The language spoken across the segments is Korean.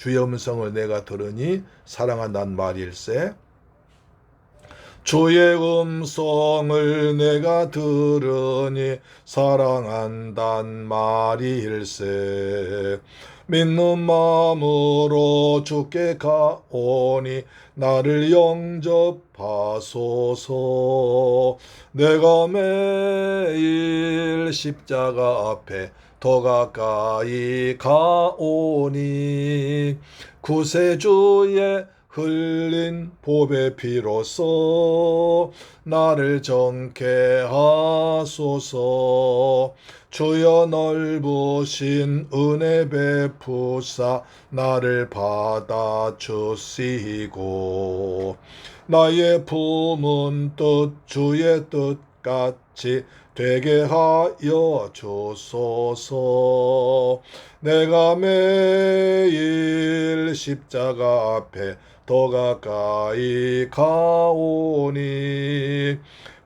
주의 음성을 내가 들으니 사랑한단 말일세. 주의 음성을 내가 들으니 사랑한단 말일세. 믿는 마음으로 주께 가오니 나를 영접하소서. 내가 매일 십자가 앞에 더 가까이 가오니 구세주의 흘린 보배 피로써 나를 정케 하소서. 주여 넓으신 은혜 베푸사 나를 받아 주시고 나의 품은 뜻 주의 뜻 같이 되게 하여 주소서. 내가 매일 십자가 앞에 더 가까이 가오니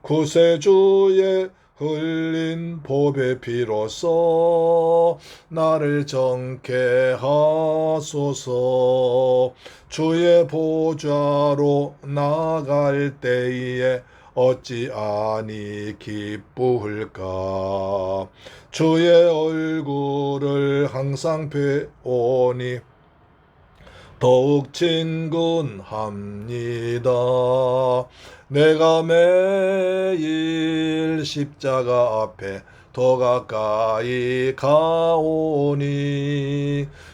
구세주의 흘린 보배 피로써 나를 정케 하소서. 주의 보좌로 나갈 때에 어찌 아니 기쁠까 주의 얼굴을 항상 배오니 더욱 친근합니다. 내가 매일 십자가 앞에 더 가까이 가오니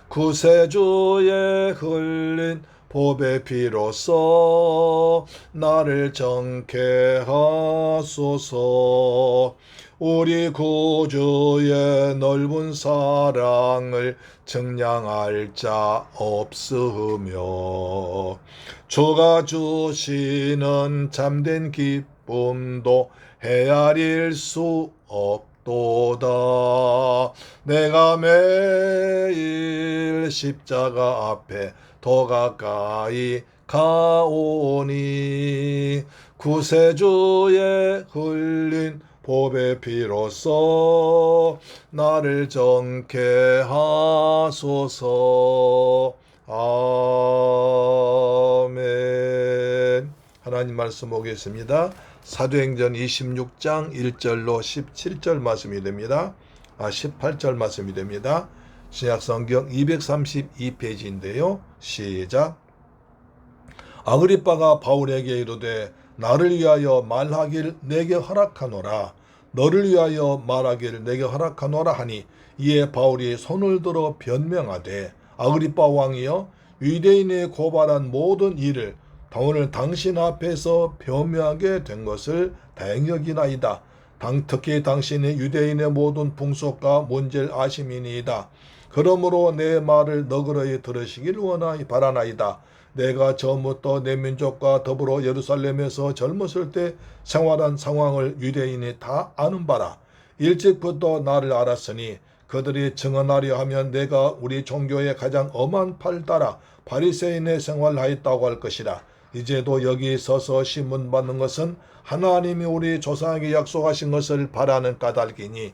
구세주의 흘린 보배 피로써 나를 정케 하소서. 우리 구주의 넓은 사랑을 증량할 자 없으며 주가 주시는 참된 기쁨도 헤아릴 수 없도다. 내가 매일 십자가 앞에 더 가까이 가오니 구세주의 흘린 보배 피로써 나를 정케 하소서. 아멘. 하나님 말씀 보겠습니다. 사도행전 26장 1절로 17절 말씀이 됩니다. 아 18절 말씀이 됩니다 신약성경 232페이지인데요 시작 아그리빠가 바울에게 이르되 나를 위하여 말하길 내게 허락하노라 너를 위하여 말하길 내게 허락하노라 하니 이에 바울이 손을 들어 변명하되 아그리빠 왕이여 유대인이 고발한 모든 일을 오늘 당신 앞에서 변명하게 된 것을 다행히 여기나이다. 당, 특히 당신이 유대인의 모든 풍속과 문제를 아심이니이다. 그러므로 내 말을 너그러이 들으시길 원하이 바라나이다. 내가 처음부터 내 민족과 더불어 예루살렘에서 젊었을 때 생활한 상황을 유대인이 다 아는 바라. 일찍부터 나를 알았으니 그들이 증언하려 하면 내가 우리 종교의 가장 엄한 팔 따라 바리새인의 생활하였다고 할 것이라. 이제도 여기 서서 신문 받는 것은 하나님이 우리 조상에게 약속하신 것을 바라는 까닭이니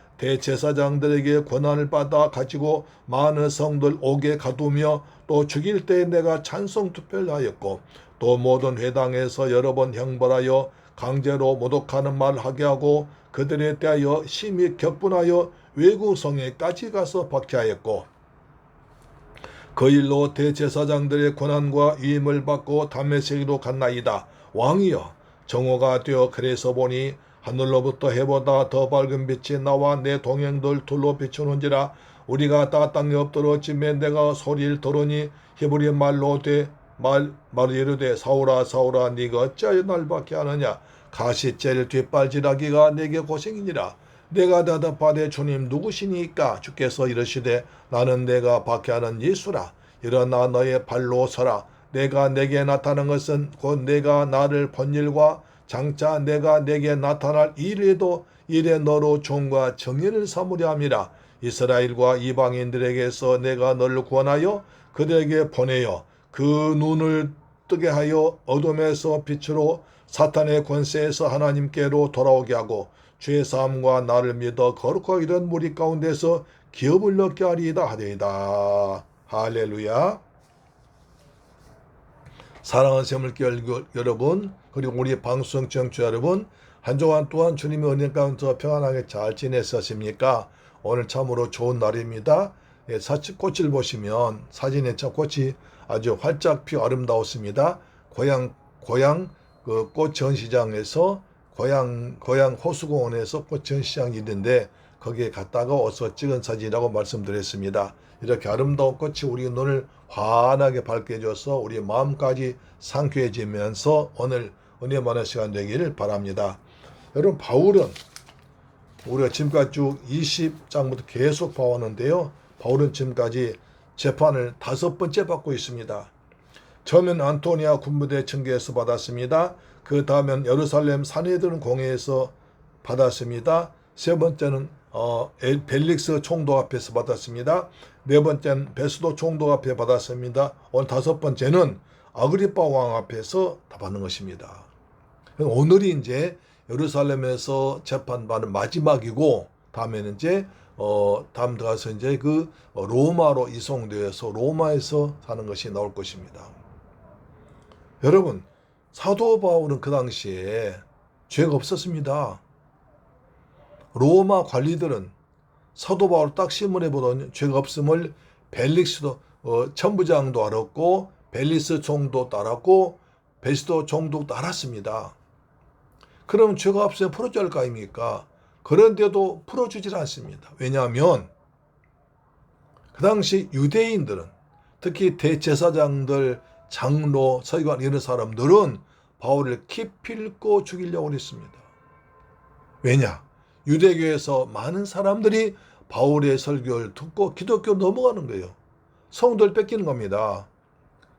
대제사장들에게 권한을 받아 가지고 많은 성들 옥에 가두며 또 죽일 때 내가 찬송 투표를 하였고 또 모든 회당에서 여러 번 형벌하여 강제로 모독하는 말을 하게 하고 그들에 대하여 심히 격분하여 외국 성에까지 가서 박해하였고 그 일로 대제사장들의 권한과 위임을 받고 담메색으로 갔나이다. 왕이여 정오가 되어 그래서 보니 하늘로부터 해보다 더 밝은 빛이 나와 내 동행들 둘로 비추는지라 우리가 다 땅에 엎드러짐에 내가 소리를 들으니 히브리 말로 돼말 말을 이르되 사울아 사울아 네가 어찌하여 날 박해하느냐? 가시째를 뒷발질하기가 내게 고생이니라. 내가 대답하되 주님 누구시니까? 주께서 이르시되 나는 내가 박해하는 예수라. 일어나 너의 발로 서라. 내가 내게 나타난 것은 곧 내가 나를 본 일과 장차 내가 내게 나타날 일에도 이래 너로 종과 정의를 삼으려 함이라 이스라엘과 이방인들에게서 내가 너를 구원하여 그들에게 보내어 그 눈을 뜨게 하여 어둠에서 빛으로 사탄의 권세에서 하나님께로 돌아오게 하고 죄 사함과 나를 믿어 거룩하게 된 무리 가운데서 기업을 얻게 하리이다 하리이다. 할렐루야. 사랑하는 세물교 여러분 그리고 우리 방송 청취자 여러분 한 주간 또한 주님의 은혜 가운데 평안하게 잘 지냈었습니까? 오늘 참으로 좋은 날입니다. 예, 사치 꽃을 보시면 사진에 참 꽃이 아주 활짝 피어 아름다웠습니다. 고향 고향 그 꽃 전시장에서 고향 고향 호수공원에서 꽃 전시장이 있는데 거기에 갔다가 어서 찍은 사진이라고 말씀드렸습니다. 이렇게 아름다운 꽃이 우리 눈을 환하게 밝게 해줘서 우리 마음까지 상쾌해지면서 오늘 은혜 많은 시간 되기를 바랍니다. 여러분 바울은 우리가 지금까지 쭉 20장부터 계속 봐왔는데요. 바울은 지금까지 재판을 다섯 번째 받고 있습니다. 처음엔 안토니아 군부대 청계에서 받았습니다. 그 다음엔 예루살렘 사내들은 공회에서 받았습니다. 세 번째는 어, 엘- 벨릭스 총독 앞에서 받았습니다. 네 번째는 베스도 총독 앞에 받았습니다. 오늘 다섯 번째는 아그리파 왕 앞에서 다 받는 것입니다. 오늘이 이제 예루살렘에서 재판받는 마지막이고 다음에는 이제 어 다음 들어가서 이제 그 로마로 이송되어서 로마에서 사는 것이 나올 것입니다. 여러분 사도 바울은 그 당시에 죄가 없었습니다. 로마 관리들은 사도 바울 딱 신문해 보더니 죄가 없음을 벨릭스도 어, 천부장도 알았고 벨리스 총독도 알았고 베스도 총독도 알았습니다. 그럼 죄가 없으면 풀어줄 거 아닙니까? 그런데도 풀어주질 않습니다. 왜냐하면 그 당시 유대인들은 특히 대제사장들, 장로, 서기관 이런 사람들은 바울을 기필코 죽이려고 했습니다. 왜냐? 유대교에서 많은 사람들이 바울의 설교를 듣고 기독교 넘어가는 거예요. 성도를 뺏기는 겁니다.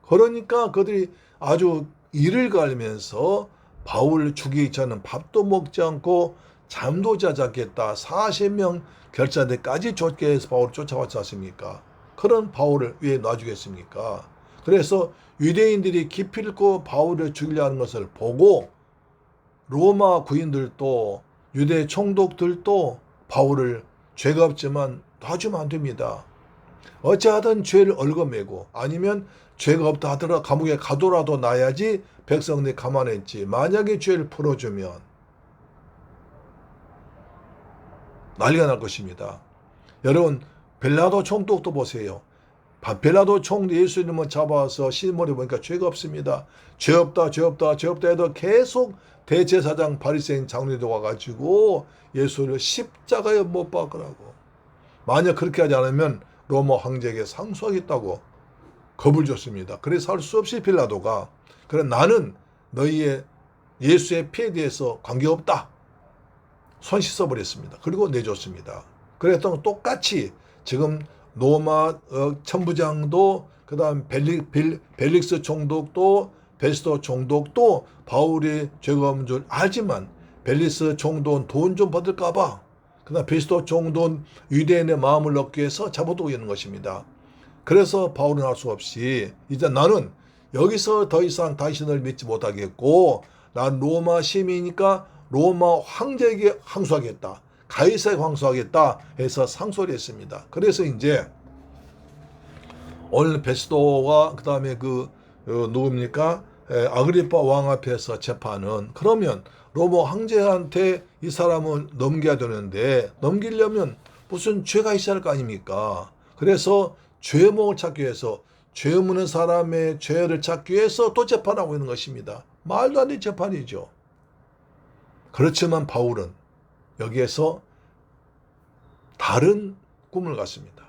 그러니까 그들이 아주 이를 갈면서 바울 죽이기 전에 밥도 먹지 않고 잠도 자지 않겠다. 40명 결자대까지 쫓게 해서 바울을 쫓아왔지 않습니까? 그런 바울을 왜 놔주겠습니까? 그래서 유대인들이 기필코 바울을 죽이려 하는 것을 보고 로마 구인들도 유대 총독들도 바울을 죄가 없지만 놔주면 안 됩니다. 어찌하든 죄를 얽어매고 아니면 죄가 없다 하더라도 감옥에 가더라도 나야지 백성들이 가만히 있지. 만약에 죄를 풀어주면 난리가 날 것입니다. 여러분 벨라도 총독도 보세요. 바- 벨라도 총독 예수 이름을 잡아서 시머리 보니까 죄가 없습니다. 죄 없다, 죄 없다, 죄 없다 해도 계속 대제사장 바리새인 장로들 와가지고 예수를 십자가에 못 박으라고. 만약 그렇게 하지 않으면 로마 황제에게 상소하겠다고 겁을 줬습니다. 그래서 할 수 없이 빌라도가 그래 나는 너희의 예수의 피에 대해서 관계없다. 손 씻어버렸습니다. 그리고 내줬습니다. 그랬던 똑같이 지금 로마 어, 천부장도 그다음 벨리, 벨, 벨릭스 총독도 베스도 총독도 바울이 죄가 없는 줄 알지만 벨리스 총독은 돈 좀 받을까봐 그다음 베스도 총독은 유대인의 마음을 얻기 위해서 잡아두고 있는 것입니다. 그래서 바울은 할 수 없이 이제 나는 여기서 더 이상 당신을 믿지 못하겠고 난 로마 시민이니까 로마 황제에게 항소하겠다. 가이사에 항소하겠다 해서 상소를 했습니다. 그래서 이제 오늘 베스도와 그다음에 그 어, 누굽니까? 에, 아그리파 왕 앞에서 재판은 그러면 로마 황제한테 이 사람을 넘겨야 되는데 넘기려면 무슨 죄가 있어야 할 거 아닙니까? 그래서 죄목을 찾기 위해서 죄 묻는 사람의 죄를 찾기 위해서 또 재판하고 있는 것입니다. 말도 안 되는 재판이죠. 그렇지만 바울은 여기에서 다른 꿈을 갖습니다.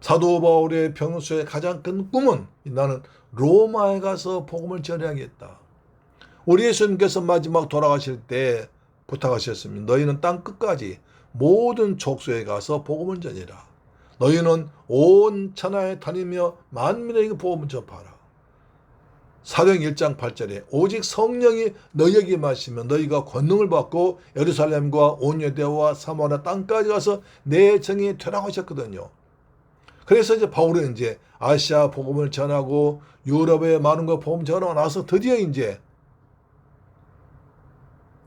사도 바울의 평소의 가장 큰 꿈은 나는 로마에 가서 복음을 전해야겠다. 우리 예수님께서 마지막 돌아가실 때 부탁하셨습니다. 너희는 땅 끝까지 모든 족속에 가서 복음을 전해라. 너희는 온 천하에 다니며 만민에게 복음을 전파하라. 사도행 1장 8절에 오직 성령이 너희에게 마시면 너희가 권능을 받고 예루살렘과 온 유대와 사마리아 땅까지 가서 내 정이 되라고 하셨거든요. 그래서 이제 바울은 이제 아시아 복음을 전하고 유럽에 많은 거 복음 전하고 나서 드디어 이제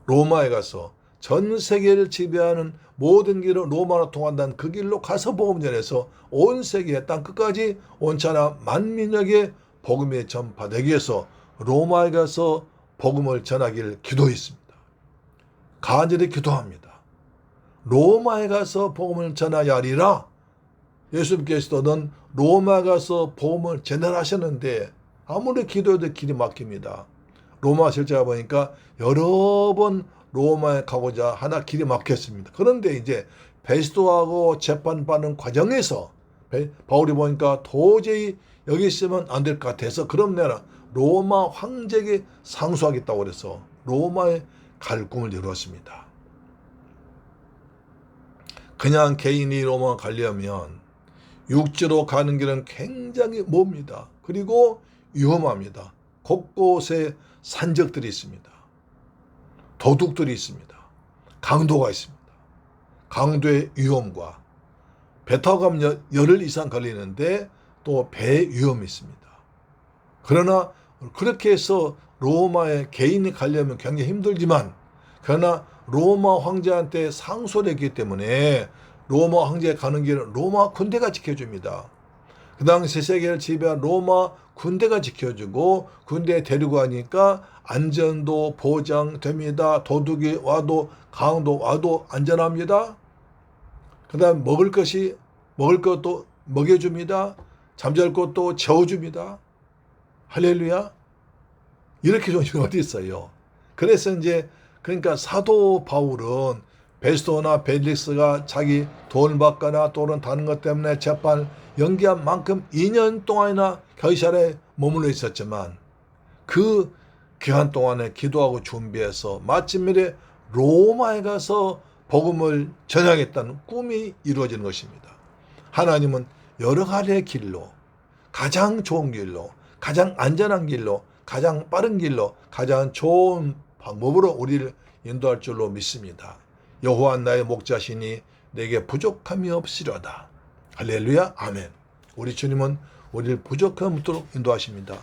로마에 가서 전 세계를 지배하는 모든 길을 로마로 통한다는 그 길로 가서 복음 전해서 온 세계 땅 끝까지 온천하 만민에게 복음이 전파되기 위해서 로마에 가서 복음을 전하기를 기도했습니다. 간절히 기도합니다. 로마에 가서 복음을 전하야 하리라. 예수님께서는 로마 가서 복음을 전하셨는데 아무리 기도해도 길이 막힙니다. 로마 실제가 보니까 여러 번 로마에 가고자 하나 길이 막혔습니다. 그런데 이제 베스도하고 재판받는 과정에서 바울이 보니까 도저히 여기 있으면 안 될 것 같아서 그럼 내가 로마 황제에게 상소하겠다고 그래서 로마에 갈 꿈을 이루었습니다. 그냥 개인이 로마 가려면 육지로 가는 길은 굉장히 멉니다. 그리고 위험합니다. 곳곳에 산적들이 있습니다. 도둑들이 있습니다. 강도가 있습니다. 강도의 위험과 배 타고 가면 열흘 이상 걸리는데 또배 위험이 있습니다. 그러나 그렇게 해서 로마에 개인이 가려면 굉장히 힘들지만 그러나 로마 황제한테 상소를 했기 때문에 로마 황제 가는 길은 로마 군대가 지켜줍니다. 그 당시 세계를 지배한 로마 군대가 지켜주고 군대에 데리고 가니까 안전도 보장됩니다. 도둑이 와도 강도 와도 안전합니다. 그 다음 먹을 것이 먹을 것도 먹여줍니다. 잠잘 곳도 재워줍니다. 할렐루야. 이렇게 일이 어디 있어요. 그래서 이제 그러니까 사도 바울은 베스토나 벨릭스가 자기 돈을 받거나 또는 다른 것 때문에 재판을 연기한 만큼 2년 동안이나 결실에 머물러 있었지만 그 기간 동안에 기도하고 준비해서 마침일에 로마에 가서 복음을 전하겠다는 꿈이 이루어지는 것입니다. 하나님은 여러 가지의 길로 가장 좋은 길로 가장 안전한 길로 가장 빠른 길로 가장 좋은 방법으로 우리를 인도할 줄로 믿습니다. 여호와 나의 목자시니 내게 부족함이 없으려다. 할렐루야 아멘. 우리 주님은 우리를 부족함 없도록 인도하십니다.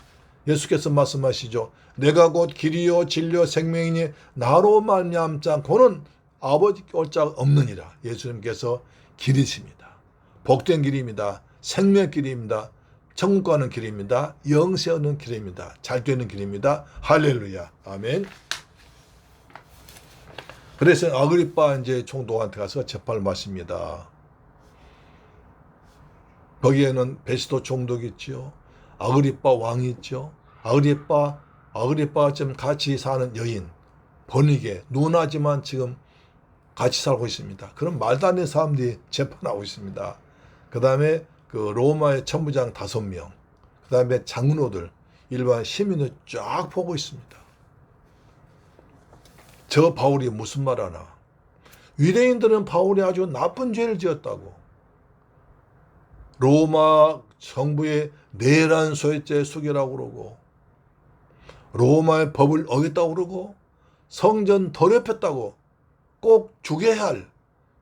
예수께서 말씀하시죠. 내가 곧 길이요 진리요 생명이니 나로 말미암지 않고는 아버지 올자 없느니라. 예수님께서 길이십니다. 복된 길입니다. 생명 길입니다. 천국 가는 길입니다. 영세 얻는 길입니다. 잘 되는 길입니다. 할렐루야. 아멘. 그래서 아그리파 이제 총독한테 가서 재판을 받습니다. 거기에는 베스도 총독이 있지요. 아그리파 왕이 있죠. 아그리파 아그리파와 좀 같이 사는 여인 번이게 누나지만 지금 같이 살고 있습니다. 그런 말도 안 되는 사람들이 재판하고 있습니다. 그 다음에 그 로마의 천부장 다섯 명, 그 다음에 장로들, 일반 시민을 쫙 보고 있습니다. 저 바울이 무슨 말 하나? 유대인들은 바울이 아주 나쁜 죄를 지었다고. 로마 정부의 내란 소유죄 숙이라고 그러고, 로마의 법을 어겼다고 그러고, 성전 더럽혔다고 꼭 죽여야 할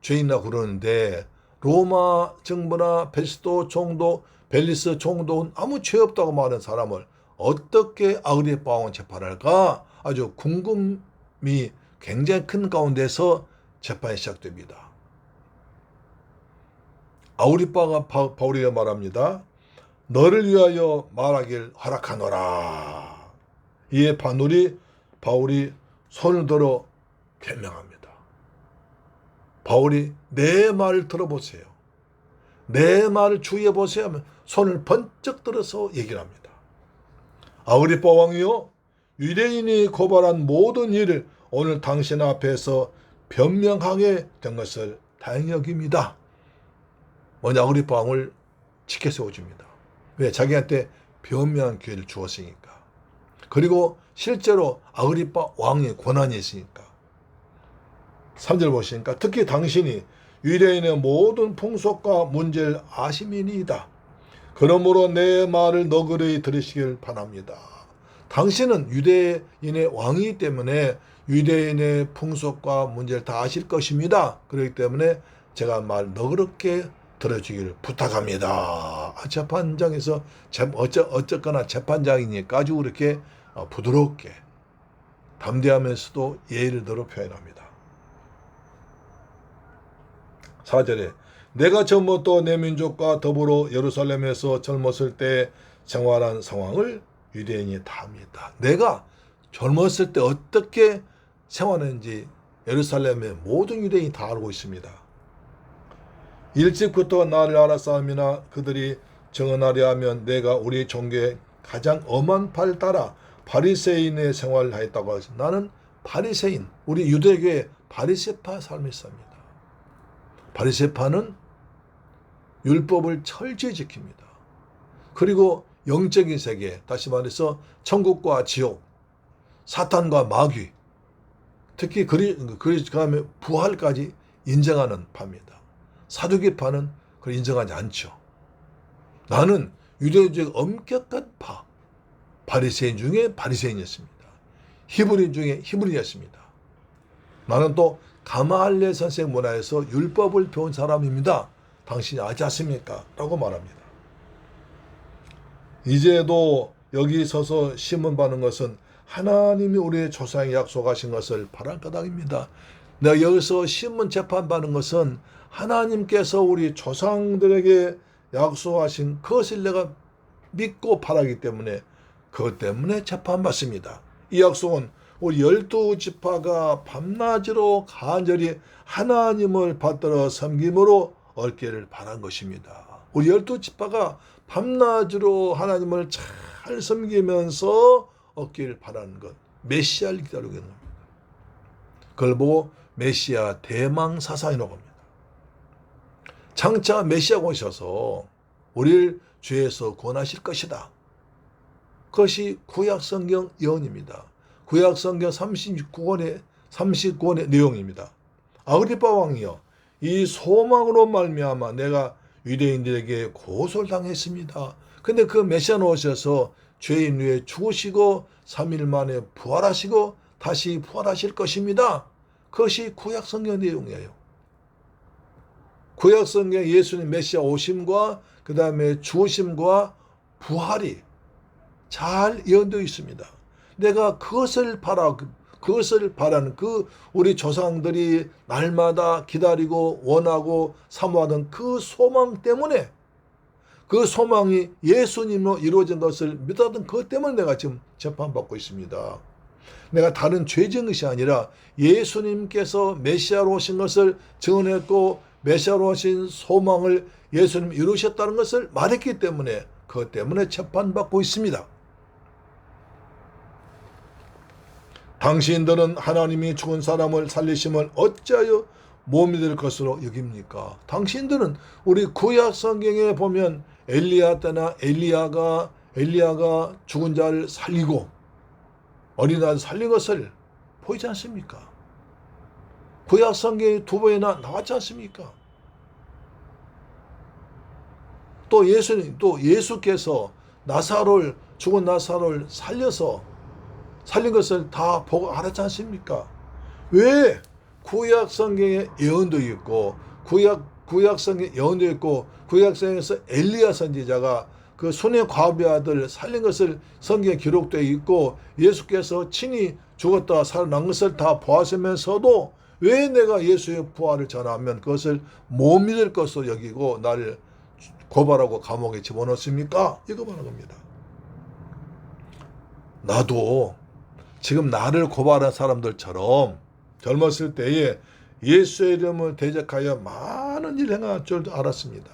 죄인이라고 그러는데, 로마 정부나 베스도 총독, 벨리스 총독은 아무 죄 없다고 말하는 사람을 어떻게 아그리파 왕을 재판할까 아주 궁금이 굉장히 큰 가운데서 재판이 시작됩니다. 아우리파가 바- 바울에게 말합니다. 너를 위하여 말하길 허락하노라. 이에 바울이 바울이 손을 들어 변명합니다. 바울이 내 말을 들어보세요. 내 말을 주의해 보세요 하면 손을 번쩍 들어서 얘기를 합니다. 아그리파 왕이요 유대인이 고발한 모든 일을 오늘 당신 앞에서 변명하게 된 것을 다행히 여깁니다. 아그리파 왕을 지켜 세워줍니다. 왜? 자기한테 변명한 기회를 주었으니까. 그리고 실제로 아그리파 왕의 권한이 있으니까. 3절 보시니까 특히 당신이 유대인의 모든 풍속과 문제를 아시민이다. 그러므로 내 말을 너그러이 들으시길 바랍니다. 당신은 유대인의 왕이기 때문에 유대인의 풍속과 문제를 다 아실 것입니다. 그렇기 때문에 제가 말 너그럽게 들어주기를 부탁합니다. 아, 재판장에서 재- 어쩌, 어쨌거나 재판장이니까 아주 그렇게 어, 부드럽게 담대하면서도 예의를 들어 표현합니다. 4절에 내가 전부터 내 민족과 더불어 예루살렘에서 젊었을 때 생활한 상황을 유대인이 다 압니다. 내가 젊었을 때 어떻게 생활했는지 예루살렘의 모든 유대인이 다 알고 있습니다. 일찍부터 나를 알았사함이나 그들이 정언하려 하면 내가 우리 종교의 가장 엄한 팔 따라 바리새인의 생활을 하였다고 하서 나는 바리새인 우리 유대교의 바리새파 삶을 삽니다. 바리새파는 율법을 철저히 지킵니다. 그리고 영적인 세계, 다시 말해서 천국과 지옥, 사탄과 마귀, 특히 그리 그리 다음에 부활까지 인정하는 파입니다. 사두개파는 그걸 인정하지 않죠. 나는 유대주의 엄격한 파, 바리새인 중에 바리새인이었습니다. 히브리인 중에 히브리였습니다. 나는 또 가마할레 선생 문화에서 율법을 배운 사람입니다. 당신이 아지 않습니까? 라고 말합니다. 이제도 여기 서서 심은 받는 것은 하나님이 우리의 조상에 약속하신 것을 바랄 까닭입니다. 내가 여기서 신문 재판받는 것은 하나님께서 우리 조상들에게 약속하신 그것을 내가 믿고 바라기 때문에 그것 때문에 재판받습니다. 이 약속은 우리 열두 지파가 밤낮으로 간절히 하나님을 받들어 섬김으로 얻기를 바란 것입니다. 우리 열두 지파가 밤낮으로 하나님을 잘 섬기면서 얻기를 바라는 것, 메시아를 기다리고 있는 겁니다. 그걸 보고 메시아 대망 사상이라고 합니다. 장차 메시아가 오셔서 우리를 죄에서 구원하실 것이다. 그것이 구약 성경 예언입니다. 구약 성경 39권의 39권의 내용입니다. 아그리파 왕이요 이 소망으로 말미암아 내가 유대인들에게 고소를 당했습니다. 근데 그 메시아 오셔서 죄인 위에 죽으시고 3일 만에 부활하시고 다시 부활하실 것입니다. 그것이 구약 성경 내용이에요. 구약 성경 예수님 메시아 오심과 그 다음에 죽으심과 부활이 잘 예언되어 있습니다. 내가 그것을 바라 그것을 바라는 그 우리 조상들이 날마다 기다리고 원하고 사모하던 그 소망 때문에 그 소망이 예수님으로 이루어진 것을 믿었던 그것 때문에 내가 지금 재판받고 있습니다. 내가 다른 죄진 것이 아니라 예수님께서 메시아로 오신 것을 증언했고 메시아로 오신 소망을 예수님 이루셨다는 것을 말했기 때문에 그것 때문에 재판받고 있습니다. 당신들은 하나님이 죽은 사람을 살리심을 어찌하여 못 믿을 것으로 여깁니까? 당신들은 우리 구약 성경에 보면 엘리야 때나 엘리야가 엘리야가 죽은 자를 살리고 어린아이를 살린 것을 보이지 않습니까? 구약 성경에 두 번이나 나왔지 않습니까? 또 예수님 또 예수께서 나사로를 죽은 나사로를 살려서 살린 것을 다 보고 알았지 않습니까? 왜 구약 성경에 예언도 있고 구약 구약 성경 예언도 있고 구약 성경에서 엘리야 선지자가 그 손의 과부의 아들 살린 것을 성경에 기록되어 있고 예수께서 친히 죽었다 살아난 것을 다 보았으면서도 왜 내가 예수의 부활을 전하면 그것을 못 믿을 것으로 여기고 나를 고발하고 감옥에 집어넣습니까? 이거 말하는 겁니다. 나도 지금 나를 고발한 사람들처럼 젊었을 때에 예수의 이름을 대적하여 많은 일 행할 줄 알았습니다.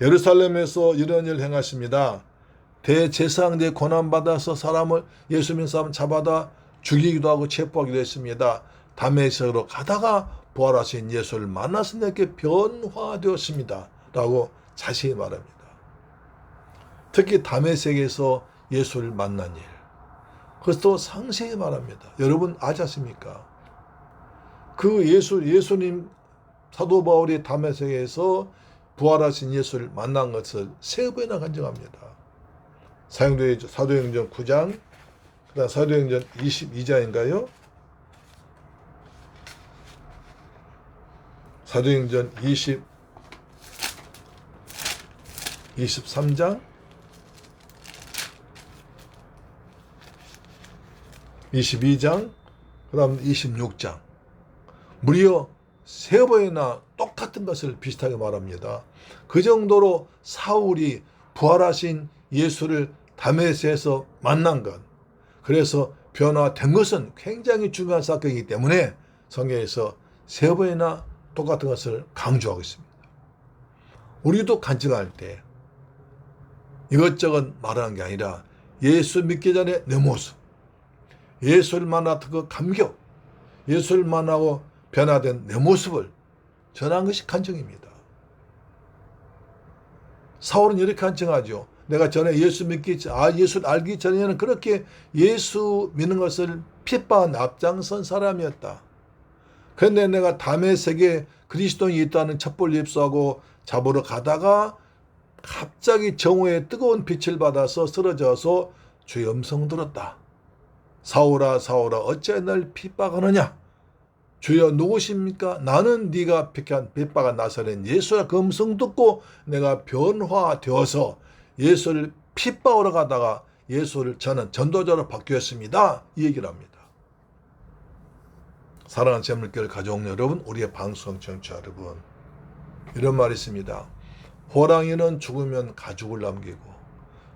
예루살렘에서 이런 일 행하십니다. 대제사장대 고난받아서 사람을 예수 믿는 사람 잡아다 죽이기도 하고 체포하기도 했습니다. 담에색으로 가다가 부활하신 예수를 만나서 내게 변화되었습니다. 라고 자세히 말합니다. 특히 담에색에서 예수를 만난 일. 또 상세히 말합니다. 여러분 아셨습니까? 그 예수, 예수님 사도 바울이 담에색에서 부활하신 예수를 만난 것을 세 번이나 간증합니다. 사도행전 9장, 그다음 사도행전 22장인가요? 사도행전 20 23장 22장 그 다음 26장 무려 세 번이나 똑같은 것을 비슷하게 말합니다. 그 정도로 사울이 부활하신 예수를 담에스에서 만난 것 그래서 변화된 것은 굉장히 중요한 사건이기 때문에 성경에서 세 번이나 똑같은 것을 강조하고 있습니다. 우리도 간증할 때 이것저것 말하는 게 아니라 예수 믿기 전에 내 모습, 예수를 만났던 그 감격, 예수를 만나고 변화된 내 모습을 전한 것이 간증입니다. 사울은 이렇게 간증하죠. 내가 전에 예수 믿기 아 예수 알기 전에는 그렇게 예수 믿는 것을 핍박한 앞장선 사람이었다. 그런데 내가 담의 세계 그리스도인이 있다는 첩보를 입수하고 잡으러 가다가 갑자기 정오에 뜨거운 빛을 받아서 쓰러져서 주의 음성 들었다. 사울아 사울아 어찌 날 핍박하느냐? 주여 누구십니까? 나는 네가 픽한 핍박한 나사렛 예수라 그 음성 듣고 내가 변화되어서 예수를 핍박하러 가다가 예수를 저는 전도자로 바뀌었습니다. 이 얘기를 합니다. 사랑하는 재물교를 가져온 여러분, 우리의 방송 청취자 여러분, 이런 말이 있습니다. 호랑이는 죽으면 가죽을 남기고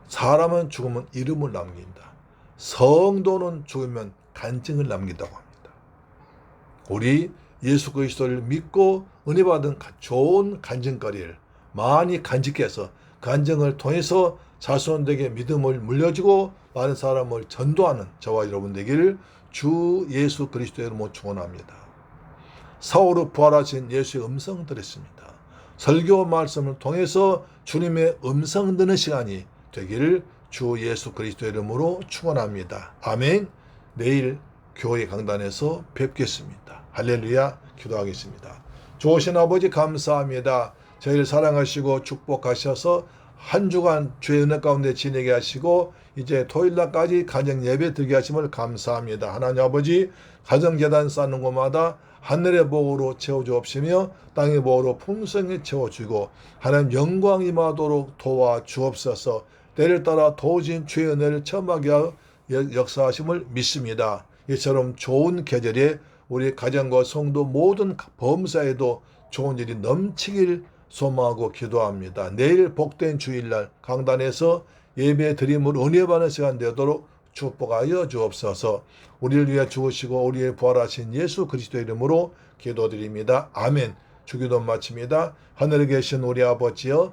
사람은 죽으면 이름을 남긴다. 성도는 죽으면 간증을 남긴다고 합니다. 우리 예수 그리스도를 믿고 은혜 받은 좋은 간증거리를 많이 간직해서 간증을 통해서 자손에게 믿음을 물려주고 많은 사람을 전도하는 저와 여러분 되기를 주 예수 그리스도의 이름으로 축원합니다. 사울을 부활하신 예수의 음성 들었습니다. 설교 말씀을 통해서 주님의 음성 듣는 시간이 되기를 주 예수 그리스도의 이름으로 축원합니다. 아멘. 내일 교회 강단에서 뵙겠습니다. 할렐루야 기도하겠습니다. 좋으신 아버지 감사합니다. 저희를 사랑하시고 축복하셔서 한 주간 주의 은혜 가운데 지내게 하시고 이제 토요일날까지 가정 예배 드리게 하심을 감사합니다. 하나님 아버지 가정 재단 쌓는 곳마다 하늘의 복으로 채워주옵시며 땅의 복으로 풍성히 채워주고 하나님 영광 임하도록 도와주옵소서 때를 따라 도우신 주의 은혜를 체험하게 역사하심을 믿습니다. 이처럼 좋은 계절에 우리 가정과 성도 모든 범사에도 좋은 일이 넘치길 소망하고 기도합니다. 내일 복된 주일날 강단에서 예배 드림으로 은혜 받는 시간 되도록 축복하여 주옵소서. 우리를 위해 죽으시고 우리의 부활하신 예수 그리스도 이름으로 기도드립니다. 아멘. 주기도 마칩니다. 하늘에 계신 우리 아버지여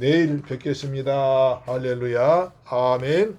내일 뵙겠습니다. 할렐루야. 아멘